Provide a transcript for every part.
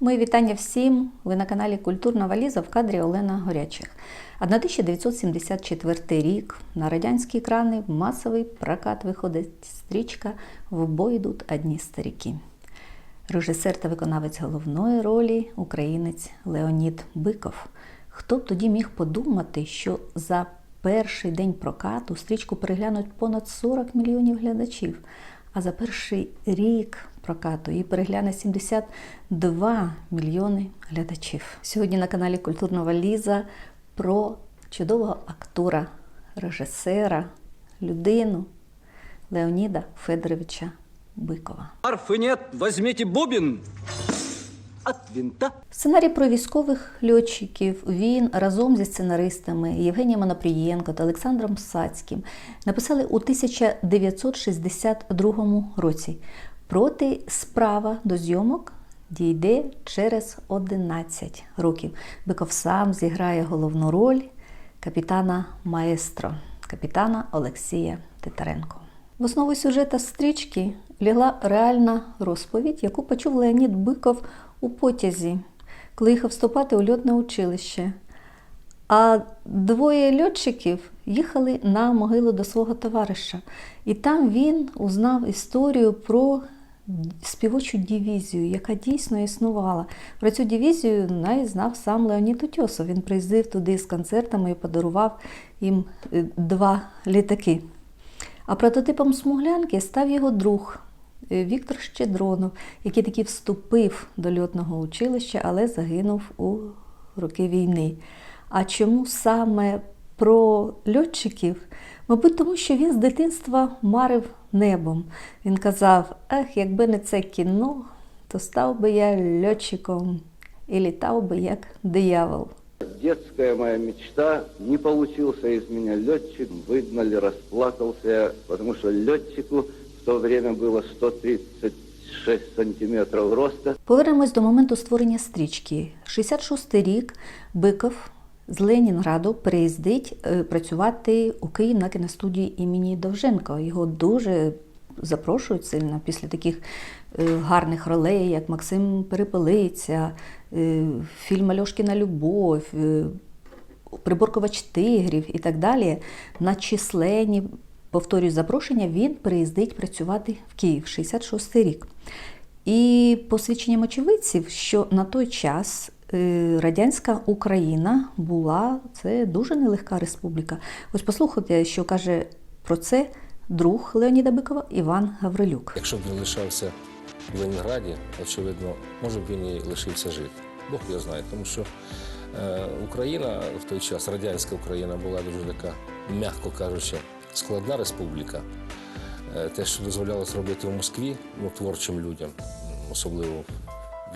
Мої вітання всім. Ви на каналі Культурна Валіза в кадрі Олена Горячих. 1974 рік на радянські екрани в масовий прокат виходить стрічка В бой йдуть одні старіки. Режисер та виконавець головної ролі українець Леонід Биков. Хто б тоді міг подумати, що за перший день прокату стрічку переглянуть понад 40 мільйонів глядачів, а за перший рік прокату її перегляне 72 мільйони глядачів. Сьогодні на каналі Культурна Валіза про чудового актора, режисера, людину Леоніда Федоровича Бикова. Арфы нет, возьмите бубен от. Сценарій про військових льотчиків він разом зі сценаристами Євгенієм Анапрієнко та Олександром Сацьким написали у 1962 році. Проти справа до зйомок дійде через 11 років. Биков сам зіграє головну роль капітана Маестро, капітана Олексія Титаренко. В основу сюжета стрічки лягла реальна розповідь, яку почув Леонід Биков у потязі, коли їхав вступати у льотне училище. А двоє льотчиків їхали на могилу до свого товариша. І там він узнав історію про співочу дивізію, яка дійсно існувала. Про цю дивізію знав сам Леонід Утьосов. Він приїздив туди з концертами і подарував їм е, два літаки. А прототипом смуглянки став його друг е, Віктор Щедронов, який таки вступив до льотного училища, але загинув у роки війни. А чому саме про льотчиків? Мабуть, тому що він з дитинства марив небом. Він казав: Ех, якби не це кіно, то став би я льотчиком і літав би як диявол. Детская моя мечта, не получился из меня летчик, выгнали, расплакался, я, потому что летчику в то время было 136 сантиметров роста. Повернемось до моменту створення стрічки. 66-й рік Биков з Ленінграду приїздить е, працювати у Київ на кіностудії імені Довженка. Його дуже запрошують сильно після таких е, гарних ролей, як Максим Перепелиця, е, фільм Альошкіна Любов. Приборкувач тигрів і так далі, на численні, повторюю, запрошення, він приїздить працювати в Київ 66 рік. І по свідченням очевидців, що на той час радянська Україна була це дуже нелегка республіка. Ось послухайте, що каже про це друг Леоніда Бикова Іван Гаврилюк. Якщо б він лишався в Ленінграді, очевидно, може б він і лишився жити. Бог його знає, тому що е, Україна в той час, радянська Україна, була дуже така, м'яко кажучи, складна республіка. Е, те, що дозволялось робити в Москві, ну, творчим людям, особливо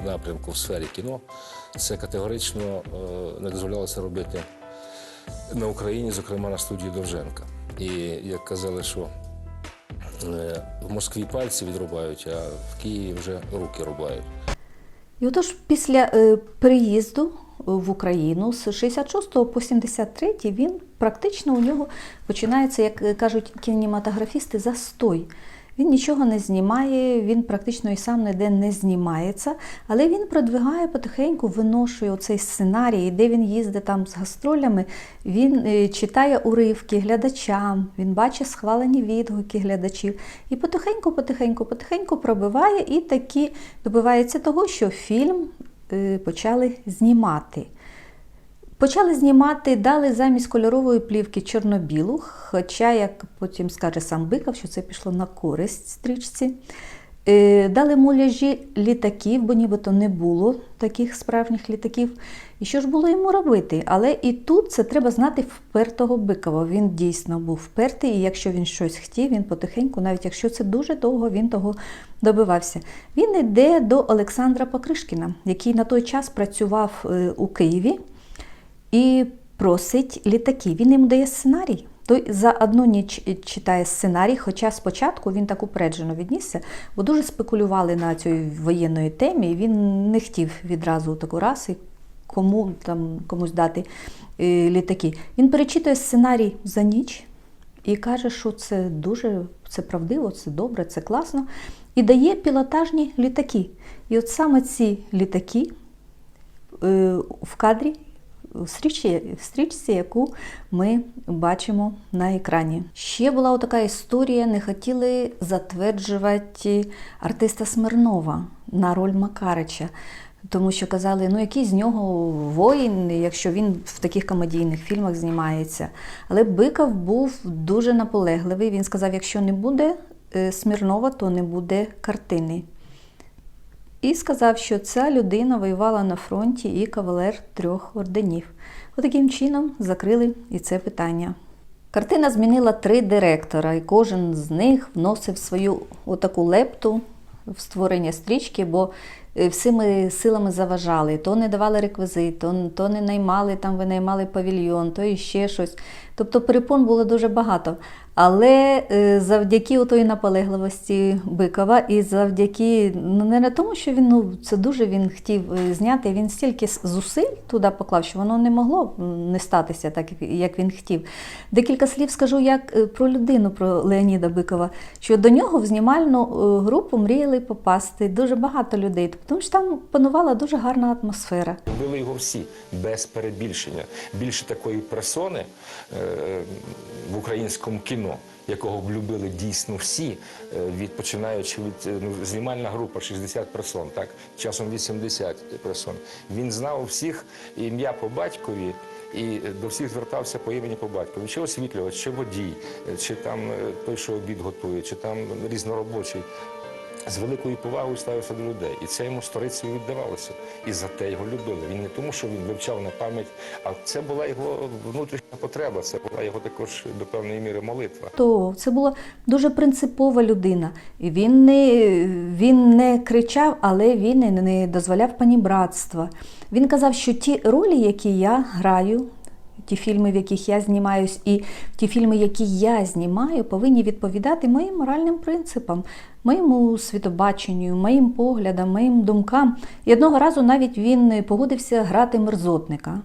в напрямку в сфері кіно, це категорично е, не дозволялося робити на Україні, зокрема на студії Довженка. І як казали, що Е, В Москві пальці відрубають, а в Києві вже руки рубають. І отож, після е, приїзду в Україну з 66 по 73 він практично у нього починається, як кажуть кінематографісти, застой. Він нічого не знімає, він практично і сам ніде не знімається, але він продвигає потихеньку, виношує оцей сценарій, де він їздить там з гастролями, він е, читає уривки глядачам, він бачить схвалені відгуки глядачів. І потихеньку, потихеньку, потихеньку пробиває і таки добивається того, що фільм е, почали знімати. Почали знімати, дали замість кольорової плівки чорно-білу, хоча, як потім скаже сам Биков, що це пішло на користь стрічці. Е, Дали муляжі літаків, бо нібито не було таких справжніх літаків. І що ж було йому робити? Але і тут це треба знати впертого Бикова. Він дійсно був впертий, і якщо він щось хотів, він потихеньку, навіть якщо це дуже довго, він того добивався. Він йде до Олександра Покришкіна, який на той час працював е, у Києві і просить літаки. Він йому дає сценарій. Той за одну ніч читає сценарій, хоча спочатку він так упереджено віднісся, бо дуже спекулювали на цій воєнної темі, він не хотів відразу таку раз і кому там комусь дати е, літаки. Він перечитує сценарій за ніч і каже, що це дуже це правдиво, це добре, це класно. і дає пілотажні літаки. І от саме ці літаки е, в кадрі в стрічці, стрічці, яку ми бачимо на екрані. Ще була така історія: не хотіли затверджувати артиста Смирнова на роль Макарича. Тому що казали, ну який з нього воїн, якщо він в таких комедійних фільмах знімається. Але Биков був дуже наполегливий. Він сказав: якщо не буде е, Смірнова, то не буде картини. І сказав, що ця людина воювала на фронті і кавалер трьох орденів. Отаким чином закрили і це питання. Картина змінила три директора, і кожен з них вносив свою отаку лепту в створення стрічки, бо е, всіми силами заважали. То не давали реквізит, то, не наймали, там винаймали павільйон, то іще щось. Тобто перепон було дуже багато. Але е, завдяки тої наполегливості Бикова і завдяки ну не на тому, що він ну це дуже він хотів е, зняти. Він стільки зусиль туди поклав, що воно не могло не статися так, як- він хотів. Декілька слів скажу як е, про людину, про Леоніда Бикова, що до нього в знімальну групу мріяли попасти дуже багато людей, тому що там панувала дуже гарна атмосфера. Любили його всі без перебільшення. Більше такої персони в українському кіно, якого б любили дійсно всі, е, від е, ну, знімальна група 60 персон, так часом 80 персон. Він знав всіх ім'я по батькові. І е, до всіх звертався по імені по батькові. Чи освітлювач, чи водій, чи там той, що обід готує, чи там різноробочий з великою повагою ставився до людей. І це йому сторицею віддавалося. І за те його любили. Він не тому, що він вивчав на пам'ять, а це була його внутрішня потреба, це була його також до певної міри молитва. То це була дуже принципова людина. Він не, він не кричав, але він не дозволяв панібратства. Він казав, що ті ролі, які я граю, ті фільми, в яких я знімаюсь, і ті фільми, які я знімаю, повинні відповідати моїм моральним принципам, моєму світобаченню, моїм поглядам, моїм думкам. І одного разу навіть він погодився грати мерзотника.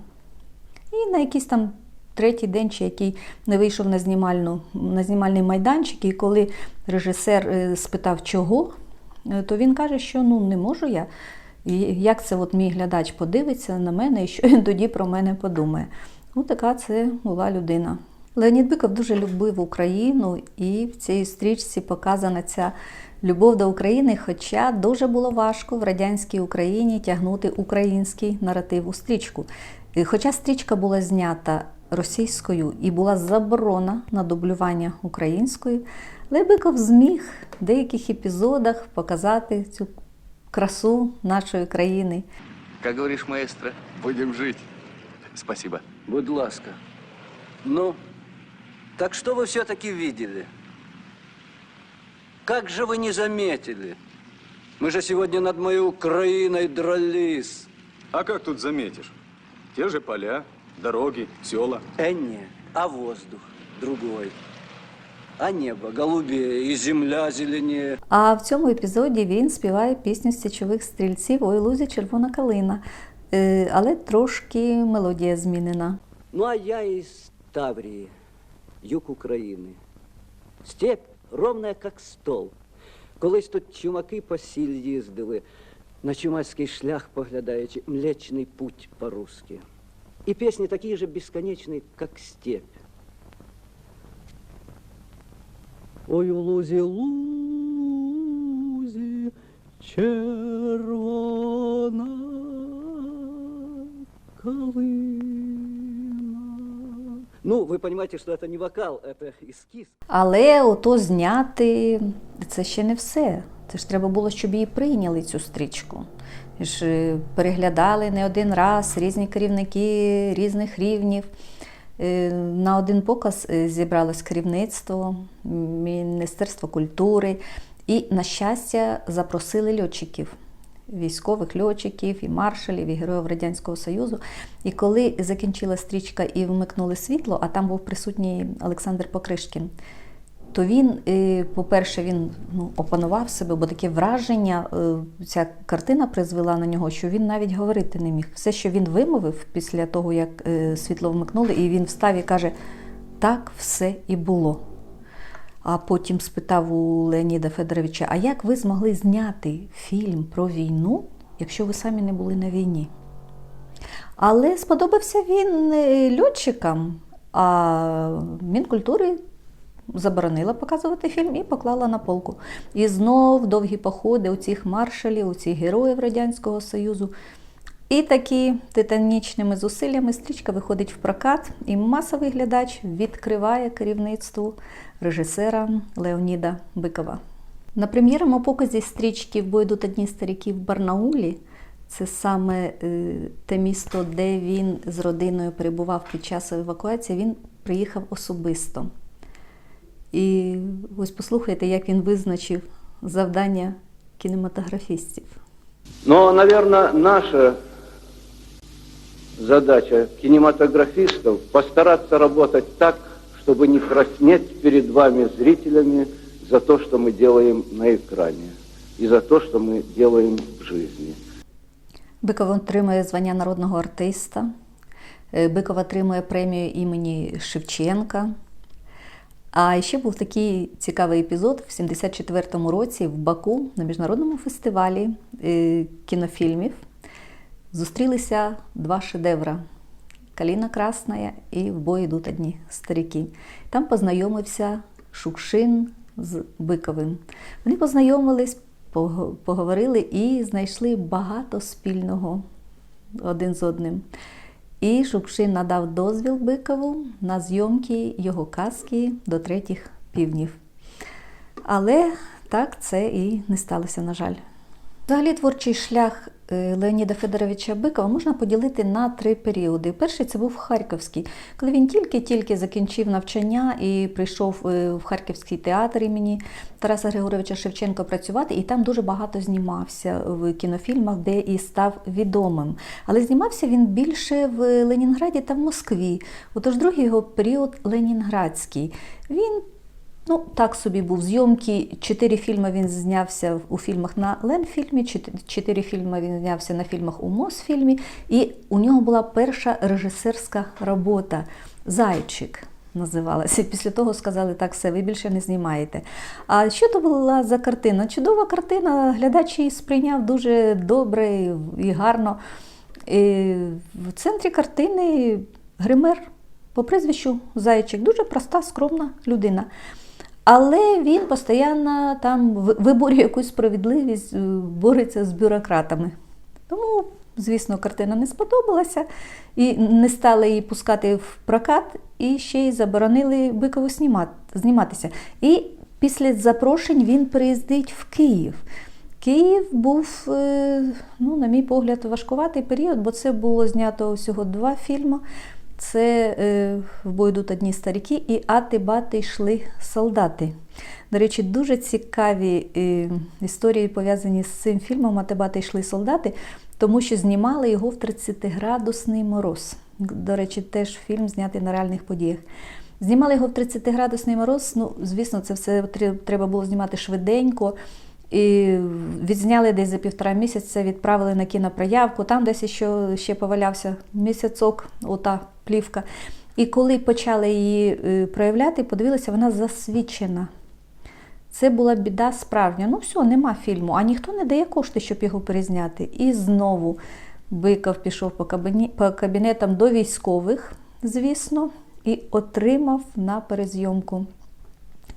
І на якийсь там третій день, чи який не вийшов на, знімальну, на знімальний майданчик, і коли режисер е, спитав, чого, е, то він каже, що ну не можу я. І Як це от мій глядач подивиться на мене і що він тоді про мене подумає? Ну, така це була людина. Леонід Биков дуже любив Україну, і в цій стрічці показана ця любов до України, хоча дуже було важко в радянській Україні тягнути український наратив у стрічку. Хоча стрічка була знята російською і була заборона на дублювання українською, але Биков зміг в деяких епізодах показати цю красу нашої країни. Как говоришь, маэстро? Будем жить. Спасибо. Будь ласка. Ну, так что вы все-таки видели? Как же вы не заметили? Мы же сегодня над моей Украиной дрались. А как тут заметишь? Те же поля, дороги, села. Э, не, а воздух другой. А небо голубее и земля зеленее. А в цьому епізоді він співає пісню з січових стрільців Ой лузі червона калина. Е, Але трошки мелодія змінена. Ну, а я из Таврии, юг України. Степь ровная, как стол. Колись тут чумаки по сіль їздили, на чумацький шлях поглядаючи, млечний путь по-русски. І пісні такі же безконечні, як степь. Ой, у лузі, лузі, червона калина. Ну, вы понимаете, что это не вокал, это эскиз. Але ото зняти це ще не все. Це ж треба було, щоб її прийняли цю стрічку. Ж е, переглядали не один раз різні керівники різних рівнів. Е, На один показ е, зібралось керівництво, Міністерство культури і, на щастя, запросили льотчиків, військових льотчиків, і маршалів, і героїв Радянського Союзу. І коли закінчила стрічка і вмикнули світло, а там був присутній Олександр Покришкін, то він, е, по-перше, він ну, опанував себе, бо таке враження, е, ця картина призвела на нього, що він навіть говорити не міг. Все, що він вимовив після того, як е, світло вмикнули, і він встав і каже: так все і було. А потім спитав у Леоніда Федоровича: а як ви змогли зняти фільм про війну, якщо ви самі не були на війні? Але сподобався він е, льотчикам, а Мінкультури заборонила показувати фільм і поклала на полку. І знов довгі походи у цих маршалів, у цих героїв Радянського Союзу. І такі титанічними зусиллями стрічка виходить в прокат, і масовий глядач відкриває керівництву режисера Леоніда Бикова. На прем'єрному показі стрічки В йдуть одні старіки в Барнаулі. Це саме е, те місто, де він з родиною перебував під час евакуації. Він приїхав особисто. І ось послухайте, як він визначив завдання кінематографістів. Но, наверное, наша задача кинематографистов постараться работать так, чтобы не краснеть перед вами, зрителями, за то, что мы делаем на экране и за то, что мы делаем в жизни. Биков отримує звання народного артиста. Е, Биков отримує премію імені Шевченка. А ще був такий цікавий епізод в 74-му році в Баку на міжнародному фестивалі е, кінофільмів. Зустрілися два шедевра Каліна Красная і В бой йдуть одні старіки. Там познайомився Шукшин з Биковим. Вони познайомились, поговорили і знайшли багато спільного один з одним. І Шукшин надав дозвіл Бикову на зйомки його казки до третіх півднів. Але так це і не сталося, на жаль. Взагалі творчий шлях Леоніда Федоровича Бикова можна поділити на три періоди. Перший це був Харківський, коли він тільки-тільки закінчив навчання і прийшов е, в Харківський театр імені Тараса Григоровича Шевченка працювати, і там дуже багато знімався в кінофільмах, де і став відомим. Але знімався він більше в Ленінграді та в Москві. Отож, другий його період Ленінградський. Він Ну, так собі був зйомки. Чотири фільми він знявся у фільмах на Ленфільмі, чот- чотири фільми він знявся на фільмах у Мосфільмі. І у нього була перша режисерська робота Зайчик називалася. Після того сказали, так, все, ви більше не знімаєте. А що то була за картина? Чудова картина, глядач її сприйняв дуже добре і гарно. І в центрі картини гример по прізвищу Зайчик. Дуже проста, скромна людина. Але він постійно там ви- виборює якусь справедливість, е, бореться з бюрократами. Тому, звісно, картина не сподобалася і не стали її пускати в прокат, і ще й заборонили Бикову знімати, зніматися. І після запрошень він приїздить в Київ. Київ був, е, ну, на мій погляд, важкуватий період, бо це було знято всього два фільми. Це е, в бой йдуть одні старіки і ати бати йшли солдати. До речі, дуже цікаві е, історії пов'язані з цим фільмом Ати бати йшли солдати, тому що знімали його в 30-градусний мороз. До речі, теж фільм знятий на реальних подіях. Знімали його в 30-градусний мороз. Ну, звісно, це все треба було знімати швиденько. І відзняли десь за півтора місяця, відправили на кінопроявку. Там десь ще, ще повалявся місяцок, ота плівка. І коли почали її е, проявляти, подивилися, вона засвідчена. Це була біда справжня. Ну все, нема фільму, а ніхто не дає кошти, щоб його перезняти. І знову Биков пішов по, кабіні, по кабінетам до військових, звісно, і отримав на перезйомку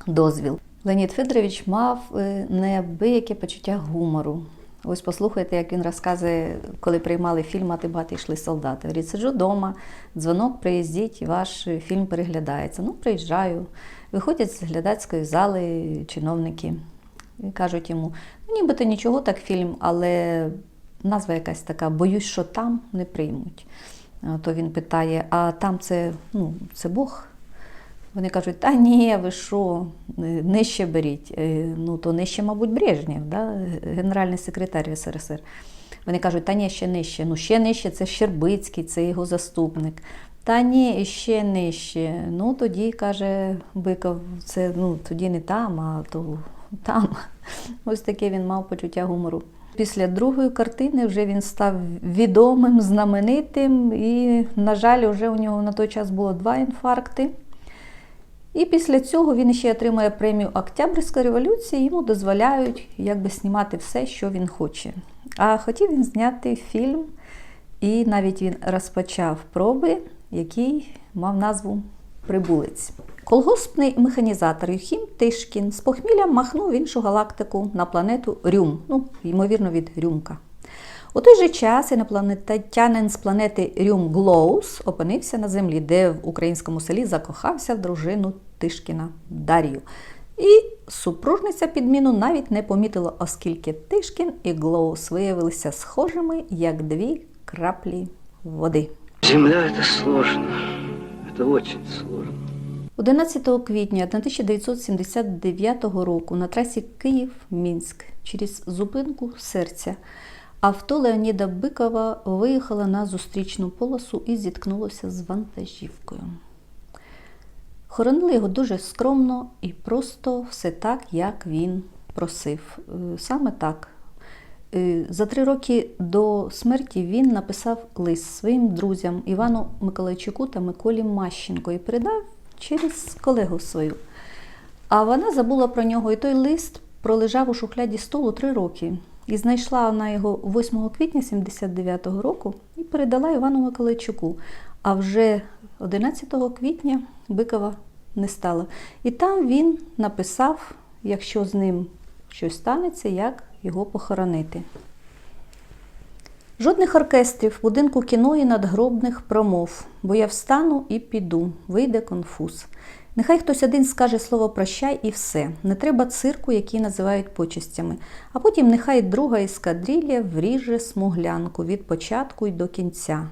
дозвіл. Леонід Федорович мав е, неабияке почуття гумору. Ось послухайте, як він розказує, коли приймали фільм «Ати бати йшли солдати. Говорить, сиджу вдома, дзвонок, приїздіть, ваш фільм переглядається. Ну, приїжджаю. Виходять з глядацької зали чиновники і кажуть йому: ну, нібито нічого так фільм, але назва якась така, боюсь, що там не приймуть. То він питає: а там це, ну, це Бог? Вони кажуть, та ні, ви що, е, нижче беріть. Е, Ну, то нижче, мабуть, Брежнєв, да? генеральний секретар СРСР. Вони кажуть, та ні, ще нижче. Ну, ще нижче це Щербицький, це його заступник. Та ні, ще нижче. Ну, тоді, каже Биков, це ну, тоді не там, а то там. Ось таке він мав почуття гумору. Після другої картини вже він став відомим, знаменитим, і, на жаль, вже у нього на той час було два інфаркти. І після цього він ще отримує премію Октябрьської революції, йому дозволяють якби знімати все, що він хоче. А хотів він зняти фільм, і навіть він розпочав проби, який мав назву Прибулець. Колгоспний механізатор Юхім Тишкін з похмілля махнув іншу галактику на планету Рюм, ну, ймовірно, від Рюмка. У той же час інопланетянин з планети Рюм Глоус опинився на землі, де в українському селі закохався в дружину Тишкіна Дар'ю. І супружниця підміну навіть не помітила, оскільки Тишкін і Глоус виявилися схожими, як дві краплі води. Земля это сложно. Это очень сложно. 11 квітня 1979 року на трасі Київ-Мінськ через зупинку серця авто Леоніда Бикова виїхало на зустрічну полосу і зіткнулося з вантажівкою. Хоронили його дуже скромно і просто все так, як він просив. Е, Саме так. Е, За три роки до смерті він написав лист своїм друзям Івану Миколайчуку та Миколі Мащенко і передав через колегу свою. А вона забула про нього, і той лист пролежав у шухляді столу три роки. І знайшла вона його 8 квітня 79-го року і передала Івану Миколайчуку. А вже 11 квітня Бикова не стало. І там він написав, якщо з ним щось станеться, як його похоронити. Жодних оркестрів, будинку кіно і надгробних промов, бо я встану і піду, вийде конфуз. Нехай хтось один скаже слово прощай і все. Не треба цирку, який називають почестями. А потім нехай друга ескадрилья вріже смуглянку від початку й до кінця.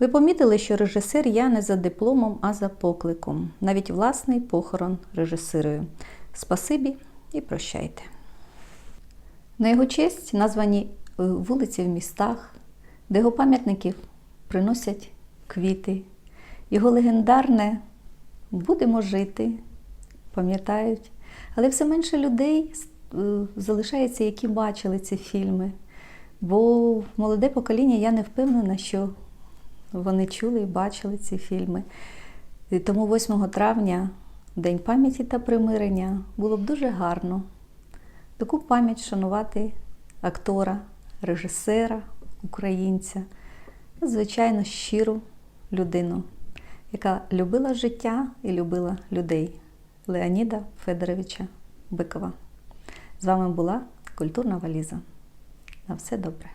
Ви помітили, що режисер я не за дипломом, а за покликом. Навіть власний похорон режисирую. Спасибі і прощайте. На його честь названі е, вулиці в містах, де його пам'ятників приносять квіти. Його легендарне будемо жити, пам'ятають. Але все менше людей е, залишається, які бачили ці фільми. Бо молоде покоління я не впевнена, що вони чули і бачили ці фільми. І тому 8 травня, День пам'яті та примирення, було б дуже гарно таку пам'ять шанувати актора, режисера, українця, звичайно, щиру людину, яка любила життя і любила людей Леоніда Федоровича Бикова. З вами була культурна валіза. На все добре.